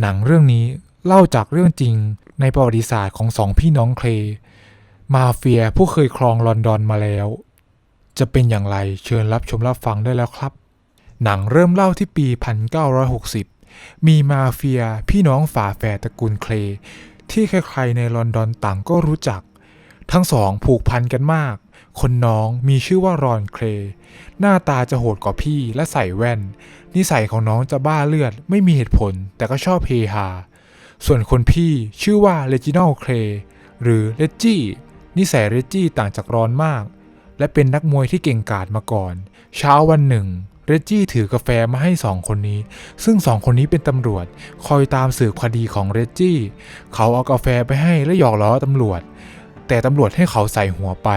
หนังเรื่องนี้เล่าจากเรื่องจริงในประวัติศาสตร์ของสองพี่น้องเคลย์มาเฟียผู้เคยครองลอนดอนมาแล้ว จะเป็นอย่างไรเชิญรับชมรับฟังได้แล้วครับ หนังเริ่มเล่าที่ปี 1960 มีมาเฟียพี่น้องฝาแฝดตระกูลเคลย์ที่ใครๆในลอนดอนต่างก็รู้จัก ทั้งสองผูกพันกันมาก คนน้องมีชื่อว่ารอนเคลย์หน้าตาจะโหดกว่าพี่และใส่แว่น นิสัยของน้องจะบ้าเลือด ไม่มีเหตุผลแต่ก็ชอบเฮฮา ส่วนคนพี่ชื่อว่าเ e จิ n นลเคลหรือเลจี้นิสัยเรจี้ต่างจากรอนมาก และเป็นนักมวยที่เก่งกาจมาก่อน เช้าวันหนึ่งเรจจี้ถือกาแฟมาให้สองคนนี้ ซึ่งสองคนนี้เป็นตำรวจ คอยตามสืบคดีของเรจจี้ เขาเอากาแฟไปให้และหยอกล้อตำรวจ แต่ตำรวจให้เขาใส่หัวไป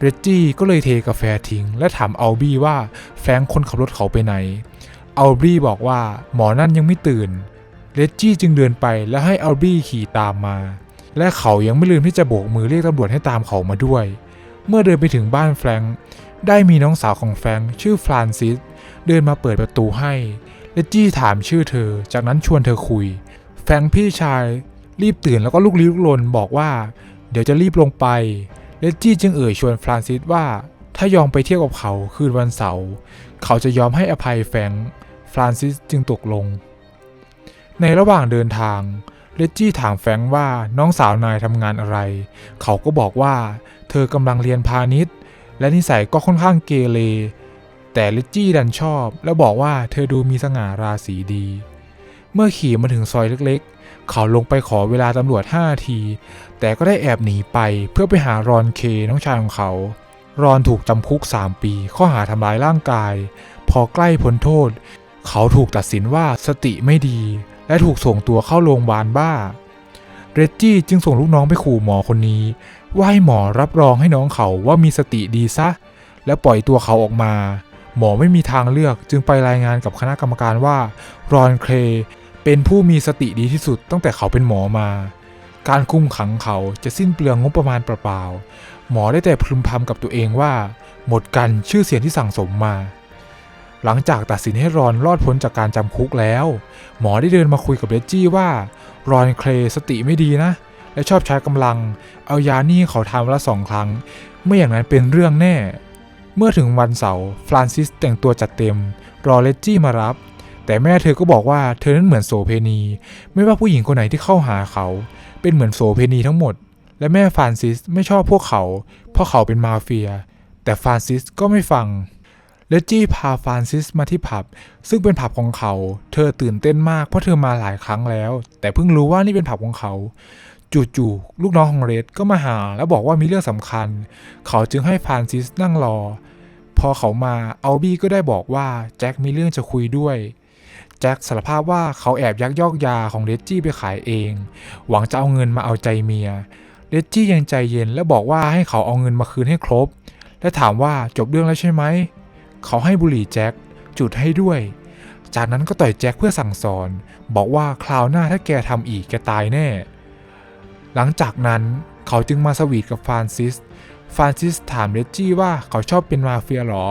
เรจจี้ก็เลยเทกาแฟทิ้ง และถามอัลบี้ว่าแฟงคนขับรถเขาไปไหน อัลบี้บอกว่าหมอนั่นยังไม่ตื่นเรจจี้จึงเดินไปแล้วให้อัลบี้ขี่ตามมา และเขายังไม่ลืมที่จะโบกมือเรียกตำรวจให้ตามเขามาด้วย เมื่อเดินไปถึงบ้านแฟรงค์ได้มีน้องสาวของแฟรงค์ชื่อฟรานซิสเดินมาเปิดประตูให้เรจจี้ถามชื่อเธอ จากนั้นชวนเธอคุย แฟรงค์พี่ชาย รีบตื่นแล้วก็ลุกลี้ลุกลนบอกว่า เดี๋ยวจะรีบลงไปเรจจี้จึงเอ่ยชวนฟรานซิสว่า ถ้ายอมไปเที่ยวกับเขาคืนวันเสาร์เขาจะยอมให้อภัยแฟรงค์ ฟรานซิสจึงตกลง ในระหว่างเดินทางเรจจี้ถามแฟงว่าน้องสาวนายทำงานอะไร เขาก็บอกว่า เธอกำลังเรียนพาณิชย์ และนิสัยก็ค่อนข้างเกเร แต่เรจจี้ดันชอบ และบอกว่าเธอดูมีสง่าราศีดี เมื่อขี่มาถึงซอยเล็กๆ เขาลงไปขอเวลาตำรวจ5นาที แต่ก็ได้แอบหนีไปเพื่อไปหารอนเคน้องชายของเขา รอนถูกจำคุก 3 ปี ข้อหาทำร้ายร่างกาย พอใกล้พ้นโทษ เขาถูกตัดสินว่าสติไม่ดี และถูกส่งตัวเข้าโรงพยาบาลบ้า เรจจี้จึงส่งลูกน้องไปขู่หมอคนนี้ ว่าให้หมอรับรองให้น้องเขาว่ามีสติดีซะ และปล่อยตัวเขาออกมา หมอไม่มีทางเลือกจึงไปรายงานกับคณะกรรมการว่ารอนเคลเป็นผู้มีสติดีที่สุดตั้งแต่เขาเป็นหมอมา การคุมขังเขาจะสิ้นเปลืองงบประมาณเปล่าๆหมอได้แต่พึมพำกับตัวเองว่า หมดกันชื่อเสียงที่สั่งสมมา หลังจากตัดสินให้รอนรอดพ้นจากการจำคุกแล้ว หมอได้เดินมาคุยกับเรจจี้ว่า รอนเคลสติไม่ดีนะ และชอบใช้กำลัง เอายานี่เขาทำละสองครั้ง ไม่อย่างนั้นเป็นเรื่องแน่ เมื่อถึงวันเสาร์ฟรานซิสแต่งตัวจัดเต็ม รอเรจจี้มารับ แต่แม่เธอก็บอกว่าเธอนั้นเหมือนโสเพณี ไม่ว่าผู้หญิงคนไหนที่เข้าหาเขา เป็นเหมือนโสเพณีทั้งหมด และแม่ฟรานซิสไม่ชอบพวกเขา เพราะเขาเป็นมาเฟีย แต่ฟรานซิสก็ไม่ฟัง เลจจี้พาฟรานซิสมาที่ผับ ซึ่งเป็นผับของเขา เธอตื่นเต้นมากเพราะเธอมาหลายครั้งแล้ว แต่เพิ่งรู้ว่านี่เป็นผับของเขาจู่ๆลูกน้องของเรดก็มาหาแล้วบอกว่ามีเรื่องสำคัญ เขาจึงให้ฟรานซิสนั่งรอ พอเขามาอัลบี้ก็ได้บอกว่าแจ็คมีเรื่องจะคุยด้วยแจ็คสารภาพว่าเขาแอบยักยอกยาของเรจจี้ไปขายเอง หวังจะเอาเงินมาเอาใจเมียเรจจี้ยังใจเย็นและบอกว่าให้เขาเอาเงินมาคืนให้ครบ และถามว่าจบเรื่องแล้วใช่ไหม เขาให้บุหรี่แจ็คจุดให้ด้วย จากนั้นก็ต่อยแจ็คเพื่อสั่งสอน บอกว่าคราวหน้าถ้าแกทำอีกแกตายแน่ หลังจากนั้นเขาจึงมาสวีทกับฟรานซิส ฟรานซิสถามเรจจี้ว่าเขาชอบเป็นมาเฟียหรอ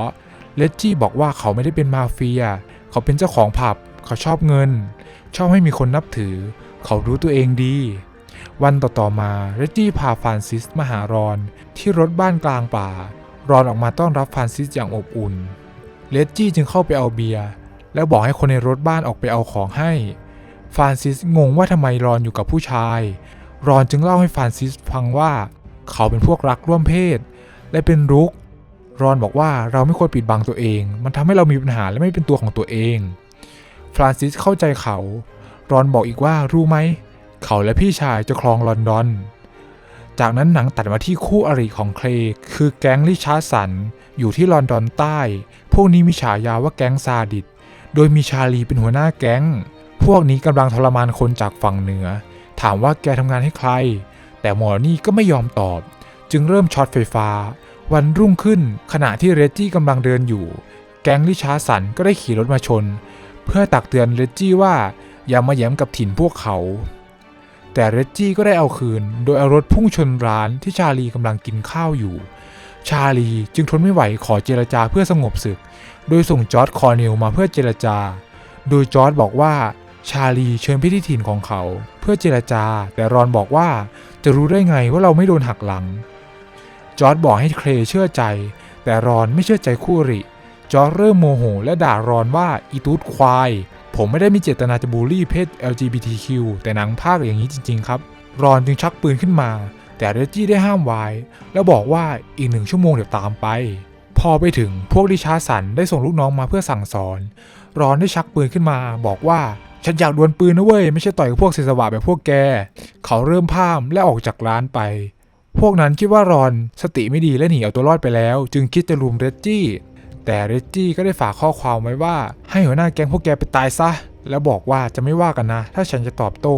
เรจจี้บอกว่าเขาไม่ได้เป็นมาเฟีย เขาเป็นเจ้าของผับ เขาชอบเงิน ชอบให้มีคนนับถือ เขารู้ตัวเองดี วันต่อๆมาเรจจี้พาฟรานซิสมาหารอนที่รถบ้านกลางป่า รอนออกมาต้อนรับฟรานซิสอย่างอบอุ่นเรจจี้จึงเข้าไปเอาเบียร์แล้วบอกให้คนในรถบ้านออกไปเอาของให้ ฟรานซิสงงว่าทำไมรอนอยู่กับผู้ชาย รอนจึงเล่าให้ฟรานซิสฟังว่าเขาเป็นพวกรักร่วมเพศ และเป็นรุก รอนบอกว่าเราไม่ควรปิดบังตัวเอง มันทำให้เรามีปัญหาและไม่เป็นตัวของตัวเอง ฟรานซิสเข้าใจเขา รอนบอกอีกว่ารู้ไหม เขาและพี่ชายจะครองลอนดอน จากนั้นหนังตัดมาที่คู่อริของเคลย์คือแก๊งริชาร์สัน อยู่ที่ลอนดอนใต้ พวกนี้มีฉายาว่าแก๊งซาดิสโดยมีชาลีเป็นหัวหน้าแก๊ง พวกนี้กำลังทรมานคนจากฝั่งเหนือ ถามว่าแกทำงานให้ใคร แต่หมอนี่ก็ไม่ยอมตอบ จึงเริ่มช็อตไฟฟ้า วันรุ่งขึ้นขณะที่เรจจี้กำลังเดินอยู่ แก๊งริชาร์สันก็ได้ขี่รถมาชน เพื่อตักเตือนเรจจี้ว่าอย่ามาแย้มกับถิ่นพวกเขา แต่เรจจี้ก็ได้เอาคืน โดยเอารถพุ่งชนร้านที่ชาลีกำลังกินข้าวอยู่ ชาลีจึงทนไม่ไหวขอเจรจาเพื่อสงบศึก โดยส่งจอร์ดคอร์เนลมาเพื่อเจรจา โดยจอร์ดบอกว่าชาลีเชิญไปที่ถิ่นของเขา เพื่อเจรจา แต่รอนบอกว่าจะรู้ได้ไงว่าเราไม่โดนหักหลัง จอร์ดบอกให้เคลเชื่อใจ แต่รอนไม่เชื่อใจคู่ริจอร์ดเริ่มโมโหและด่ารอนว่าอีตูดควาย ผมไม่ได้มีเจตนาจะบูลลี่เพศ LGBTQ แต่หนังภาคอย่างนี้จริง ๆ ครับ รอนจึงชักปืนขึ้นมา แต่เรจจี้ได้ห้ามไว้ แล้วบอกว่าอีกหนึ่งชั่วโมงเดี๋ยวตามไป พอไปถึงพวกริชาสันได้ส่งลูกน้องมาเพื่อสั่งสอน รอนได้ชักปืนขึ้นมา บอกว่าฉันอยากดวลปืนนะเว้ย ไม่ใช่ต่อยกับพวกเศษสวะแบบพวกแก เขาเริ่มพามและออกจากร้านไป พวกนั้นคิดว่ารอนสติไม่ดีและหนีเอาตัวรอดไปแล้ว จึงคิดจะรุมเรจจี้ แต่เรจจี้ก็ได้ฝากข้อความไว้ว่า ให้หัวหน้าแก๊งพวกแกไปตายซะ แล้วบอกว่าจะไม่ว่ากันนะ ถ้าฉันจะตอบโต้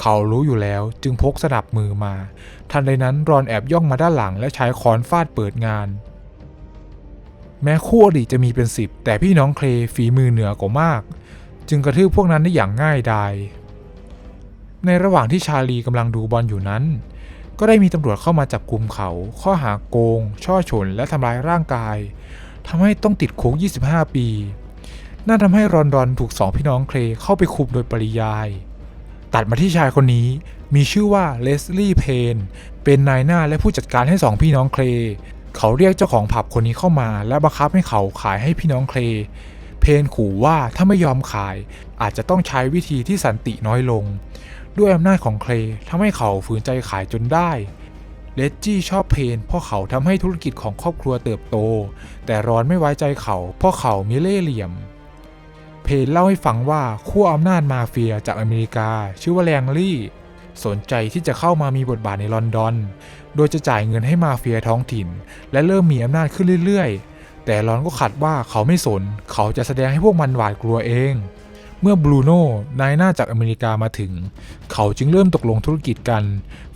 เขารู้อยู่แล้วจึงพกสนับมือมา ทันใดนั้นรอนแอบย่องมาด้านหลังและใช้ค้อนฟาดเปิดงาน แม้คู่อริจะมีเป็นสิบแต่พี่น้องเคลฝีมือเหนือกว่ามาก จึงกระทืบพวกนั้นได้อย่างง่ายดายในระหว่างที่ชาลีกำลังดูบอลอยู่นั้น ก็ได้มีตำรวจเข้ามาจับกลุ่มเขา ข้อหาโกง ช่อฉนและทำร้ายร่างกาย ทำให้ต้องติดคุก 25 ปีนั่นทำให้รอนดอนถูกสองพี่น้องเคลเข้าไปคุมโดยปริยาย ตัดมาที่ชายคนนี้มีชื่อว่าเลสลี่เพน เป็นนายหน้าและผู้จัดการให้สองพี่น้องเคลเขาเรียกเจ้าของผับคนนี้เข้ามา และบังคับให้เขาขายให้พี่น้องเคลเพนขู่ว่าถ้าไม่ยอมขาย อาจจะต้องใช้วิธีที่สันติน้อยลง ด้วยอำนาจของเคลทำให้เขาฝืนใจขายจนได้ เลจจี้ชอบเพนเพราะเขาทำให้ธุรกิจของครอบครัวเติบโต แต่รอนไม่ไว้ใจเขาเพราะเขามีเล่ห์เหลี่ยม เพนเล่าให้ฟังว่าขั้วอำนาจมาเฟียจากอเมริกา ชื่อว่าแรงลี่ สนใจที่จะเข้ามามีบทบาทในลอนดอน โดยจะจ่ายเงินให้มาเฟียท้องถิ่น และเริ่มมีอำนาจขึ้นเรื่อยๆ แต่รอนก็ขัดว่าเขาไม่สน เขาจะแสดงให้พวกมันหวาดกลัวเอง เมื่อบรูโน่นายหน้าจากอเมริกามาถึง เขาจึงเริ่มตกลงธุรกิจกัน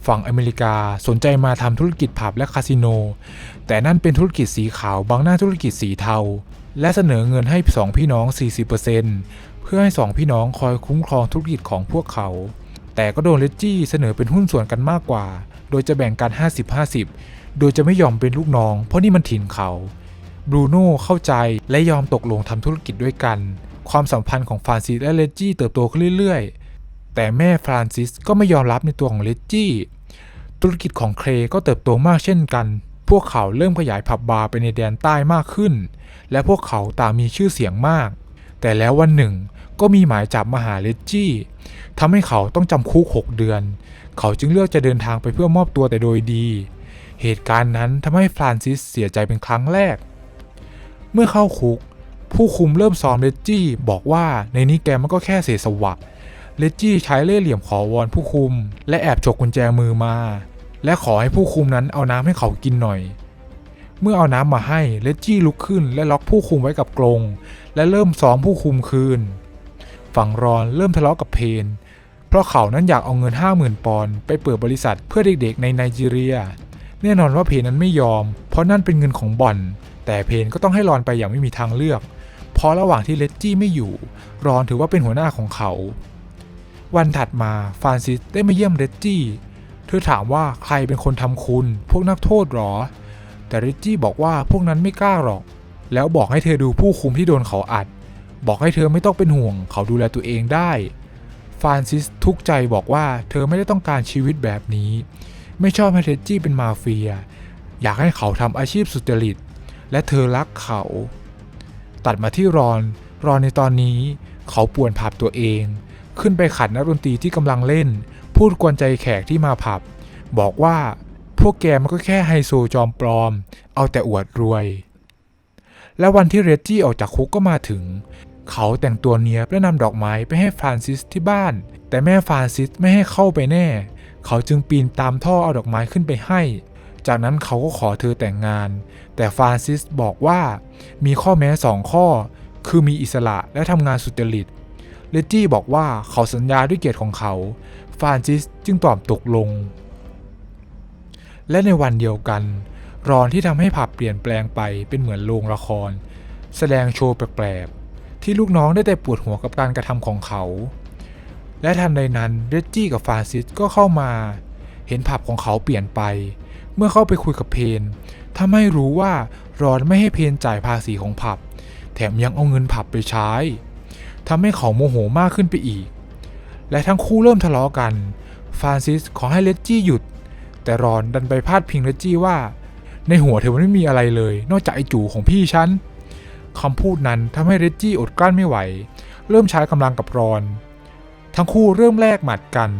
ฝั่งอเมริกาสนใจมาทำธุรกิจผับและคาสิโน แต่นั่นเป็นธุรกิจสีขาวบางหน้าธุรกิจสีเทา และเสนอเงินให้สองพี่น้อง 40%เพื่อให้สองพี่น้องคอยคุ้มครองธุรกิจของพวกเขา แต่ก็โดนเลจจี้เสนอเป็นหุ้นส่วนกันมากกว่า โดยจะแบ่งกัน 50-50 โดยจะไม่ยอมเป็นลูกน้อง เพราะนี่มันถิ่นเขาบรูโน่เข้าใจและยอมตกลงทำธุรกิจด้วยกัน ความสัมพันธ์ของฟรานซิสและเลจจี้เติบโตขึ้นเรื่อยๆ แต่แม่ฟรานซิสก็ไม่ยอมรับในตัวของเลจจี้ ธุรกิจของเคลก็เติบโตมากเช่นกัน พวกเขาเริ่มขยายผับบาร์ไปในแดนใต้มากขึ้น และพวกเขาต่างมีชื่อเสียงมาก แต่แล้ววันหนึ่งก็มีหมายจับมาหาเลจจี้ทำให้เขาต้องจำคุก 6 เดือน เขาจึงเลือกจะเดินทางไปเพื่อมอบตัวแต่โดยดี เหตุการณ์นั้นทำให้ฟรานซิสเสียใจเป็นครั้งแรก เมื่อเข้าคุก ผู้คุมเริ่มซ้อมเลจจี้บอกว่าในนี้แกมันก็แค่เศษสวะเลจจี้ใช้เล่ห์เหลี่ยมขอวอนผู้คุม และแอบฉกกุญแจมือมา และขอให้ผู้คุมนั้นเอาน้ำให้เขากินหน่อย เมื่อเอาน้ำมาให้เลจจี้ลุกขึ้นและล็อกผู้คุมไว้กับกรงและเริ่มซ้อมผู้คุมคืน ฝั่งรอนเริ่มทะเลาะกับเพนเพราะเขานั้นอยากเอาเงิน 50,000 ปอนด์ไปเปิดบริษัทเพื่อเด็กๆในไนจีเรีย แน่นอนว่าเพนนั้นไม่ยอม เพราะนั่นเป็นเงินของบ่อน แต่เพนก็ต้องให้รอนไปอย่างไม่มีทางเลือก เพราะระหว่างที่เลจจี้ไม่อยู่ รอนถือว่าเป็นหัวหน้าของเขา วันถัดมาฟรานซิสได้มาเยี่ยมเรจจี้ เธอถามว่าใครเป็นคนทำคุณ พวกนักโทษหรอ แต่เรจจี้บอกว่าพวกนั้นไม่กล้าหรอก แล้วบอกให้เธอดูผู้คุมที่โดนเขาอัด บอกให้เธอไม่ต้องเป็นห่วง เขาดูแลตัวเองได้ฟรานซิสทุกใจบอกว่าเธอไม่ได้ต้องการชีวิตแบบนี้ ไม่ชอบให้เรจจี้เป็นมาเฟีย อยากให้เขาทำอาชีพสุจริต และเธอรักเขา ตัดมาที่รอน รอนในตอนนี้ เขาป่วนผับตัวเอง ขึ้นไปขัดนักดนตรีที่กำลังเล่น พูดกวนใจแขกที่มาผับ บอกว่าพวกแกมันก็แค่ไฮโซจอมปลอม เอาแต่อวดรวย และวันที่เรจจี้ออกจากคุกก็มาถึง เขาแต่งตัวเนียบและนำดอกไม้ไปให้ฟรานซิสที่บ้าน แต่แม่ฟรานซิสไม่ให้เข้าไปแน่ เขาจึงปีนตามท่อเอาดอกไม้ขึ้นไปให้ จากนั้นเขาก็ขอเธอแต่งงาน แต่ฟรานซิสบอกว่ามีข้อแม้สองข้อ คือมีอิสระและทำงานสุจริต เลจจี้บอกว่าเขาสัญญาด้วยเกียรติของเขา ฟรานซิสจึงตอบตกลง และในวันเดียวกัน รอนที่ทำให้ผับเปลี่ยนแปลงไปเป็นเหมือนโรงละคร แสดงโชว์แปลกๆ ที่ลูกน้องได้แต่ปวดหัวกับการกระทำของเขา และทันใดนั้นเรจจี้กับฟรานซิสก็เข้ามา เห็นผับของเขาเปลี่ยนไป มื่อเข้าไปคุยกับเพนทำให้รู้ว่ารอนไม่ให้เพนจ่ายภาษีของผับ แถมยังเอาเงินผับไปใช้ทำให้เขาโมโหมากขึ้นไปอีก และทั้งคู่เริ่มทะเลาะกัน ฟรานซิสขอให้เลดจี้หยุด แต่รอนดันไปพาดพิงเลดจี้ว่า ในหัวเธอมันไม่มีอะไรเลย นอกจากไอจู่ของพี่ฉันคำพูดนั้นทำให้เรดจี้อดกลั้นไม่ไหว เริ่มใช้กำลังกับรอน ทั้งคู่เริ่มแลกหมัดกัน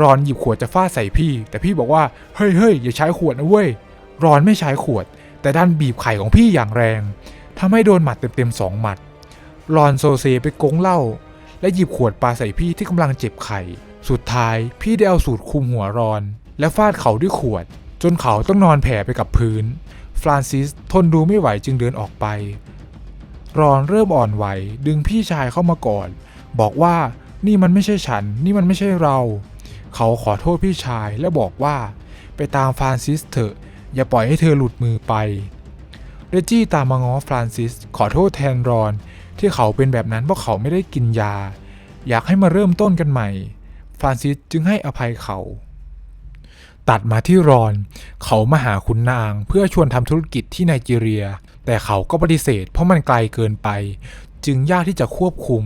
รอนหยิบขวดจะฟาดใส่พี่ แต่พี่บอกว่าเฮ้ยเฮ้ยอย่าใช้ขวดนะเว้ยรอนไม่ใช้ขวด แต่ดันบีบไข่ของพี่อย่างแรงทำให้โดนหมัดเต็มๆสองหมัดรอนโซเซไปกงเหล้าและหยิบขวดปาใส่พี่ที่กำลังเจ็บไข่สุดท้ายพี่ได้เอาสูตรคุมหัวรอน และฟาดเขาด้วยขวด จนเขาต้องนอนแผ่ไปกับพื้น ฟรานซิสทนดูไม่ไหวจึงเดินออกไป รอนเริ่มอ่อนไหวดึงพี่ชายเข้ามาก่อน บอกว่านี่มันไม่ใช่ฉัน นี่มันไม่ใช่เรา เขาขอโทษพี่ชายและบอกว่า ไปตามฟรานซิสเถอะ อย่าปล่อยให้เธอหลุดมือไป เรจจี้ตามมาง้อฟรานซิส ขอโทษแทนรอน ที่เขาเป็นแบบนั้นเพราะเขาไม่ได้กินยา อยากให้มาเริ่มต้นกันใหม่ ฟรานซิสจึงให้อภัยเขา ตัดมาที่รอน เขามาหาคุณนางเพื่อชวนทำธุรกิจที่ไนจีเรีย แต่เขาก็ปฏิเสธเพราะมันไกลเกินไป จึงยากที่จะควบคุม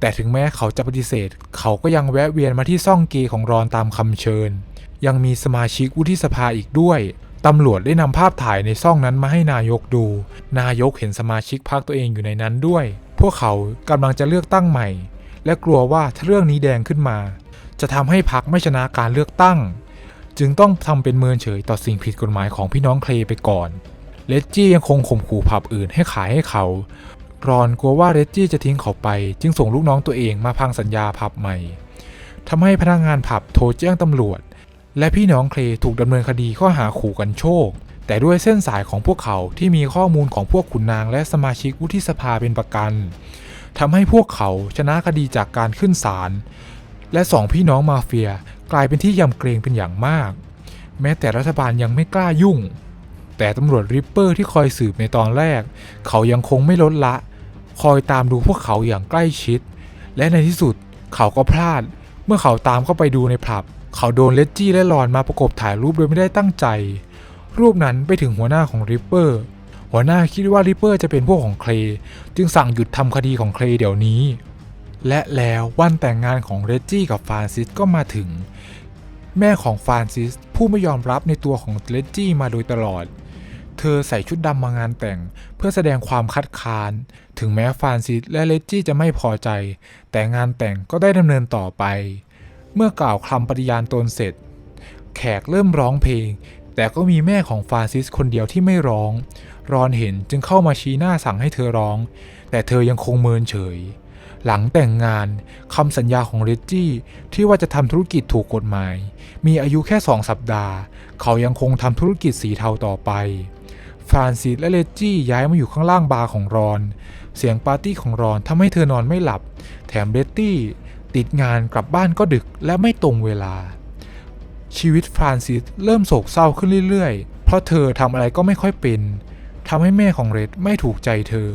แต่ถึงแม้เขาจะปฏิเสธ เขาก็ยังแวะเวียนมาที่ซ่องเกยของรอนตามคำเชิญ ยังมีสมาชิกวุฒิสภาอีกด้วยตำรวจได้นำภาพถ่ายในซ่องนั้นมาให้นายกดู นายกเห็นสมาชิกพรรคตัวเองอยู่ในนั้นด้วย พวกเขากำลังจะเลือกตั้งใหม่ และกลัวว่าถ้าเรื่องนี้แดงขึ้นมา จะทำให้พรรคไม่ชนะการเลือกตั้ง จึงต้องทำเป็นเมินเฉยต่อสิ่งผิดกฎหมายของพี่น้องเคลไปก่อนเลดจี้ยังคงข่มขู่ผับอื่นให้ขายให้เขา รอนกลัวว่าเรดจี้จะทิ้งเขาไป จึงส่งลูกน้องตัวเองมาพังสัญญาผับใหม่ทำให้พนักงานผับโทรแจ้งตำรวจ และพี่น้องเคลย์ถูกดำเนินคดีข้อหาขู่กันโชค แต่ด้วยเส้นสายของพวกเขาที่มีข้อมูลของพวกขุนนางและสมาชิกวุฒิสภาเป็นประกันทำให้พวกเขาชนะคดีจากการขึ้นศาลและสองพี่น้องมาเฟียกลายเป็นที่ยำเกรงเป็นอย่างมาก แม้แต่รัฐบาลยังไม่กล้ายุ่ง แต่ตำรวจริปเปอร์ที่คอยสืบในตอนแรก เขายังคงไม่ลดละ คอยตามดูพวกเขาอย่างใกล้ชิด และในที่สุดเขาก็พลาด เมื่อเขาตามเข้าไปดูในผับ เขาโดนเลดจี้และรอนมาประกบถ่ายรูปโดยไม่ได้ตั้งใจ รูปนั้นไปถึงหัวหน้าของริปเปอร์หัวหน้าคิดว่าริปเปอร์จะเป็นพวกของเคลจึงสั่งหยุดทำคดีของเคลเดี๋ยวนี้ และแล้ววันแต่งงานของเรจจี้กับฟรานซิสก็มาถึง แม่ของฟรานซิสผู้ไม่ยอมรับในตัวของเรจจี้มาโดยตลอด เธอใส่ชุดดำมางานแต่ง เพื่อแสดงความคัดค้าน ถึงแม้ฟรานซิสและเลจี้จะไม่พอใจ แต่งานแต่งก็ได้ดำเนินต่อไป เมื่อกล่าวคำปฏิญาณตนเสร็จ แขกเริ่มร้องเพลง แต่ก็มีแม่ของฟรานซิสคนเดียวที่ไม่ร้อง รอนเห็นจึงเข้ามาชี้หน้าสั่งให้เธอร้อง แต่เธอยังคงเมินเฉย หลังแต่งงานคำสัญญาของเรจจี้ที่ว่าจะทำธุรกิจถูกกฎหมาย มีอายุแค่สองสัปดาห์ เขายังคงทำธุรกิจสีเทาต่อไป ฟรานซิสและเลจี้ย้ายมาอยู่ข้างล่างบาร์ของรอน เสียงปาร์ตี้ของรอนทำให้เธอนอนไม่หลับ แถมเลตตี้ติดงานกลับบ้านก็ดึกและไม่ตรงเวลา ชีวิตฟรานซิสเริ่มโศกเศร้าขึ้นเรื่อยๆ เพราะเธอทำอะไรก็ไม่ค่อยเป็นทำให้แม่ของเรดไม่ถูกใจเธอ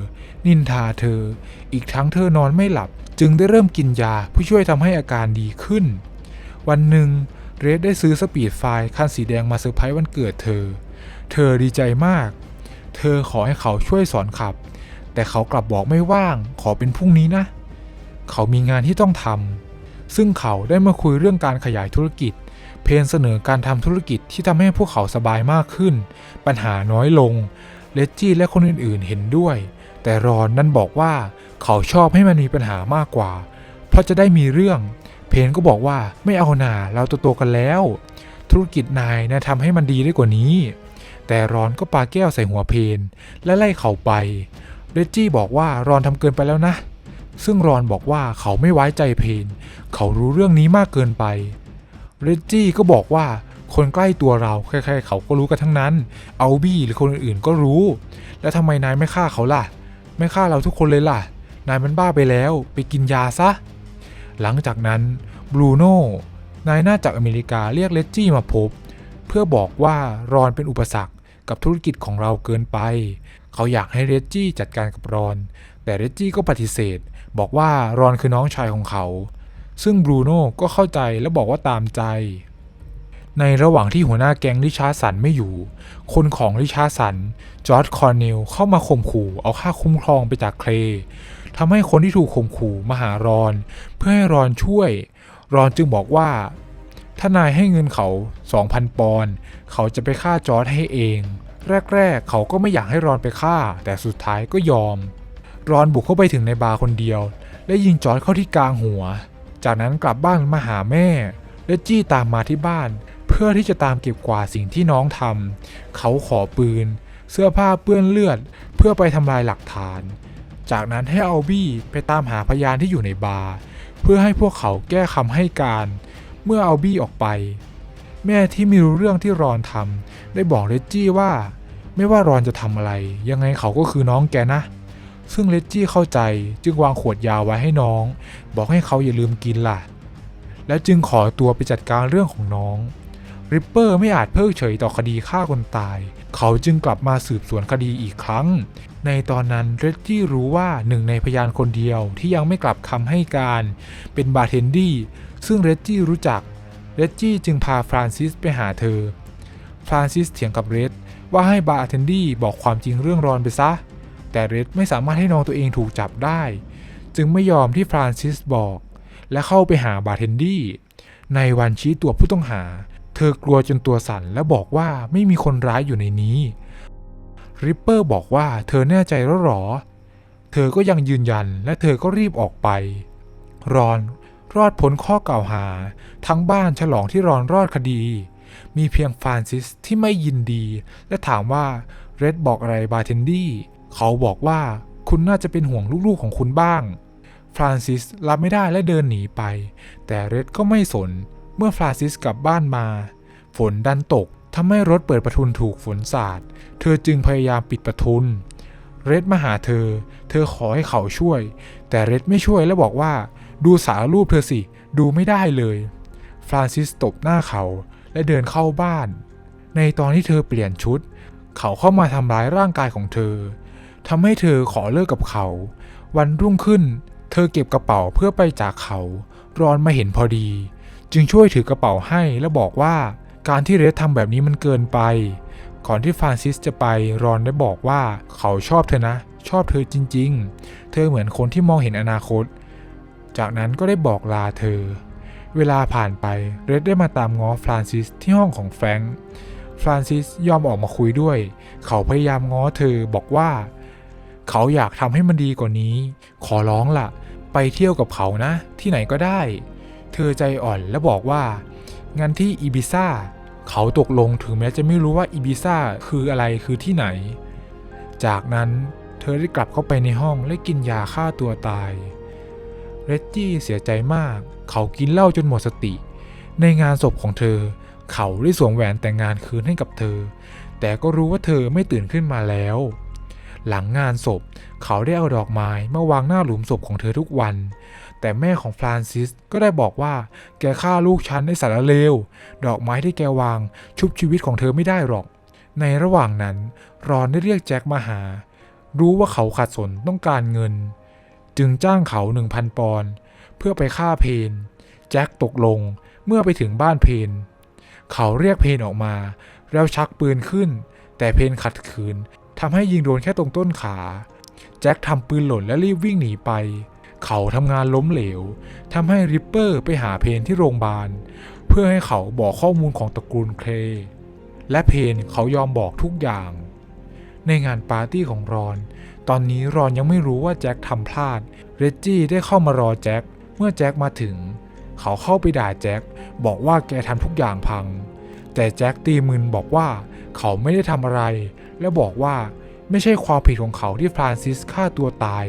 นินทาเธอ อีกทั้งเธอนอนไม่หลับ จึงได้เริ่มกินยาเพื่อช่วยทำให้อาการดีขึ้น วันหนึ่งเรดได้ซื้อสปีดไฟล์คันสีแดงมาเซอร์ไพรส์วันเกิดเธอ เธอดีใจมาก เธอขอให้เขาช่วยสอนขับ แต่เขากลับบอกไม่ว่าง ขอเป็นพรุ่งนี้นะ เขามีงานที่ต้องทำ ซึ่งเขาได้มาคุยเรื่องการขยายธุรกิจ เพนเสนอการทำธุรกิจที่ทำให้พวกเขาสบายมากขึ้น ปัญหาน้อยลง เลจจี้และคนอื่นๆเห็นด้วย แต่รอนนั้นบอกว่าเขาชอบให้มันมีปัญหามากกว่า เพราะจะได้มีเรื่อง เพนก็บอกว่าไม่เอาหนาเราโตๆกันแล้ว ธุรกิจนายนะทำให้มันดีได้กว่านี้ แต่รอนก็ปาแก้วใส่หัวเพนและไล่เขาไป เรจจี้บอกว่ารอนทำเกินไปแล้วนะ ซึ่งรอนบอกว่าเขาไม่ไว้ใจเพน เขารู้เรื่องนี้มากเกินไป เรจจี้ก็บอกว่าคนใกล้ตัวเราใครๆเขาก็รู้กันทั้งนั้น เอาบี้หรือคนอื่นๆก็รู้ แล้วทำไมนายไม่ฆ่าเขาล่ะ ไม่ฆ่าเราทุกคนเลยล่ะ นายมันบ้าไปแล้ว ไปกินยาซะ หลังจากนั้นบรูโน่นายหน้าจากอเมริกาเรียกเลจจี้มาพบ เพื่อบอกว่ารอนเป็นอุปสรรค กับธุรกิจของเราเกินไป เขาอยากให้เรจจี้จัดการกับรอน แต่เรจจี้ก็ปฏิเสธ บอกว่ารอนคือน้องชายของเขา ซึ่งบรูโน่ก็เข้าใจและบอกว่าตามใจ ในระหว่างที่หัวหน้าแก๊งริชาร์สันไม่อยู่ คนของริชาร์สัน จอร์ดคอร์เนลเข้ามาข่มขู่เอาค่าคุ้มครองไปจากเคลย์ทำให้คนที่ถูกข่มขู่มาหารอน เพื่อให้รอนช่วย รอนจึงบอกว่า ถ้านายให้เงินเขา 2,000 ปอนด์เขาจะไปฆ่าจอร์ดให้เอง แรกๆ เขาก็ไม่อยากให้รอนไปฆ่า แต่สุดท้ายก็ยอม รอนบุกเข้าไปถึงในบาร์คนเดียว และยิงจอร์ดเข้าที่กลางหัว จากนั้นกลับบ้านมาหาแม่ และจี้ตามมาที่บ้าน เพื่อที่จะตามเก็บกวาดสิ่งที่น้องทำเขาขอปืน เสื้อผ้าเปื้อนเลือด เพื่อไปทำลายหลักฐาน จากนั้นให้เอาบี้ไปตามหาพยานที่อยู่ในบาร์เพื่อให้พวกเขาแก้คำให้การเเมื่อเอาบี้ออกไป แม่ที่ไม่รู้เรื่องที่รอนทำได้บอกเลจจี้ว่า ไม่ว่ารอนจะทำอะไร ยังไงเขาก็คือน้องแกนะ ซึ่งเลจจี้เข้าใจจึงวางขวดยาไว้ให้น้อง บอกให้เขาอย่าลืมกินล่ะ แล้วจึงขอตัวไปจัดการเรื่องของน้องริปเปอร์ไม่อาจเพิกเฉยต่อคดีฆ่าคนตาย เขาจึงกลับมาสืบสวนคดีอีกครั้ง ในตอนนั้นเรดจี้รู้ว่าหนึ่งในพยานคนเดียวที่ยังไม่กลับคำให้การ เป็นบาร์เทนดี้ซึ่งเรดจี้รู้จัก เรดจี้จึงพาฟรานซิสไปหาเธอ ฟรานซิสเถียงกับเรดว่าให้บาร์เทนดี้บอกความจริงเรื่องรอนไปซะ แต่เรดไม่สามารถให้น้องตัวเองถูกจับได้ จึงไม่ยอมที่ฟรานซิสบอก และเข้าไปหาบาร์เทนดี้ในวันชี้ตัวผู้ต้องหา เธอกลัวจนตัวสั่นและบอกว่าไม่มีคนร้ายอยู่ในนี้ ริปเปอร์บอกว่าเธอแน่ใจแล้วหรอ เธอก็ยังยืนยันและเธอก็รีบออกไป รอนรอดพ้นข้อกล่าวหา ทั้งบ้านฉลองที่รอนรอดคดี มีเพียงฟรานซิสที่ไม่ยินดี และถามว่าเรดบอกอะไรบาร์เทนดี้เขาบอกว่าคุณน่าจะเป็นห่วงลูกๆของคุณบ้าง ฟรานซิสรับไม่ได้และเดินหนีไป แต่เรดก็ไม่สน เมื่อฟรานซิสกลับบ้านมา ฝนดันตก ทำให้รถเปิดประทุนถูกฝนสาด เธอจึงพยายามปิดประทุน เรดมาหาเธอ เธอขอให้เขาช่วย แต่เรดไม่ช่วยและบอกว่า ดูสารรูปเธอสิ ดูไม่ได้เลย ฟรานซิสตบหน้าเขาและเดินเข้าบ้าน ในตอนที่เธอเปลี่ยนชุด เขาเข้ามาทำร้ายร่างกายของเธอทำให้เธอขอเลิกกับเขา วันรุ่งขึ้น เธอเก็บกระเป๋าเพื่อไปจากเขา รอนมาเห็นพอดี จึงช่วยถือกระเป๋าให้และบอกว่า การที่เรดทำแบบนี้มันเกินไป ก่อนที่ฟรานซิสจะไปรอนได้บอกว่าเขาชอบเธอนะ ชอบเธอจริง ๆ เธอเหมือนคนที่มองเห็นอนาคต จากนั้นก็ได้บอกลาเธอ เวลาผ่านไปเรดได้มาตามง้อฟรานซิสที่ห้องของแฟรงค์ฟรานซิสยอมออกมาคุยด้วย เขาพยายามง้อเธอบอกว่า เขาอยากทำให้มันดีกว่านี้ ขอร้องละ่ะ ไปเที่ยวกับเขานะ ที่ไหนก็ได้ เธอใจอ่อนและบอกว่า งั้นที่อีบิซ่าเขาตกลงถึงแม้จะไม่รู้ว่าอีบิซ่าคืออะไรคือที่ไหน จากนั้นเธอได้กลับเข้าไปในห้องและกินยาฆ่าตัวตาย เรดจี้เสียใจมาก เขากินเหล้าจนหมดสติ ในงานศพของเธอ เขาได้สวมแหวนแต่งงานคืนให้กับเธอ แต่ก็รู้ว่าเธอไม่ตื่นขึ้นมาแล้ว หลังงานศพ เขาได้เอาดอกไม้มาวางหน้าหลุมศพของเธอทุกวัน แต่แม่ของฟรานซิสก็ได้บอกว่า แกฆ่าลูกฉันในสารเลว ดอกไม้ที่แกวางชุบชีวิตของเธอไม่ได้หรอก ในระหว่างนั้น รอนได้เรียกแจ็คมาหา รู้ว่าเขาขัดสนต้องการเงิน จึงจ้างเขาหนึ่งพันปอนด์เพื่อไปฆ่าเพน แจ็คตกลงเมื่อไปถึงบ้านเพน เขาเรียกเพนออกมา แล้วชักปืนขึ้น แต่เพนขัดขืนทำให้ยิงโดนแค่ตรงต้นขา แจ็คทำปืนหล่นและรีบวิ่งหนีไป เขาทำงานล้มเหลวทำให้ริปเปอร์ไปหาเพนที่โรงพยาบาล เพื่อให้เขาบอกข้อมูลของตระกูลเคลและเพนเขายอมบอกทุกอย่าง ในงานปาร์ตี้ของรอน ตอนนี้รอนยังไม่รู้ว่าแจ็คทำพลาด เรจจี้ได้เข้ามารอแจ็ค เมื่อแจ็คมาถึง เขาเข้าไปด่าแจ็ค บอกว่าแกทำทุกอย่างพัง แต่แจ็คตีมืนบอกว่า เขาไม่ได้ทำอะไร และบอกว่า ไม่ใช่ความผิดของเขาที่ฟรานซิสฆ่าตัวตาย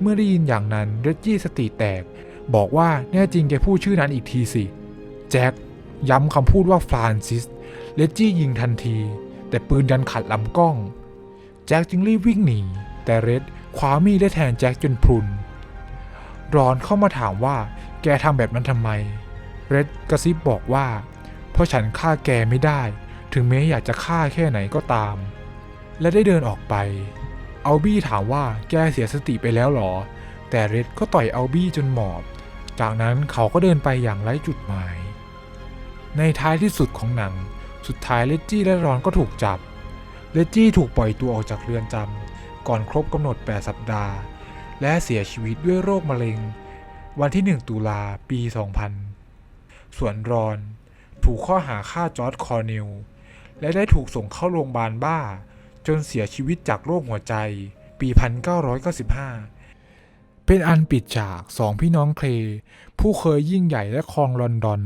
เมื่อได้ยินอย่างนั้นเรจจี้สติแตก บอกว่าแน่จริงแกพูดชื่อนั้นอีกทีสิ แจ็คย้ำคำพูดว่าฟรานซิสเรจจี้ยิงทันที แต่ปืนดันขัดลำกล้อง แจ็คจึงรีบวิ่งหนี แต่เรดคว้ามีดได้แทงแจ็คจนพรุน รอนเข้ามาถามว่าแกทำแบบนั้นทำไม เรดกระซิบบอกว่า เพราะฉันฆ่าแกไม่ได้ ถึงแม้อยากจะฆ่าแค่ไหนก็ตาม และได้เดินออกไปเอาบี้ถามว่าแกเสียสติไปแล้วหรอ แต่เรดก็ต่อยเอาบี้จนหมอบ จากนั้นเขาก็เดินไปอย่างไร้จุดหมาย ในท้ายที่สุดของหนัง สุดท้ายเลจจี้และรอนก็ถูกจับ เลจจี้ถูกปล่อยตัวออกจากเรือนจำก่อนครบกำหนด 8 สัปดาห์ และเสียชีวิตด้วยโรคมะเร็ง วันที่ 1 ตุลาปี 2000 ส่วนรอน ถูกข้อหาฆ่าจอร์ดคอร์เนลและได้ถูกส่งเข้าโรงพยาบาลบ้า จนเสียชีวิตจากโรคหัวใจ ปี 1995 เป็นอันปิดฉากสองพี่น้องเคลผู้เคยยิ่งใหญ่และครองลอนดอน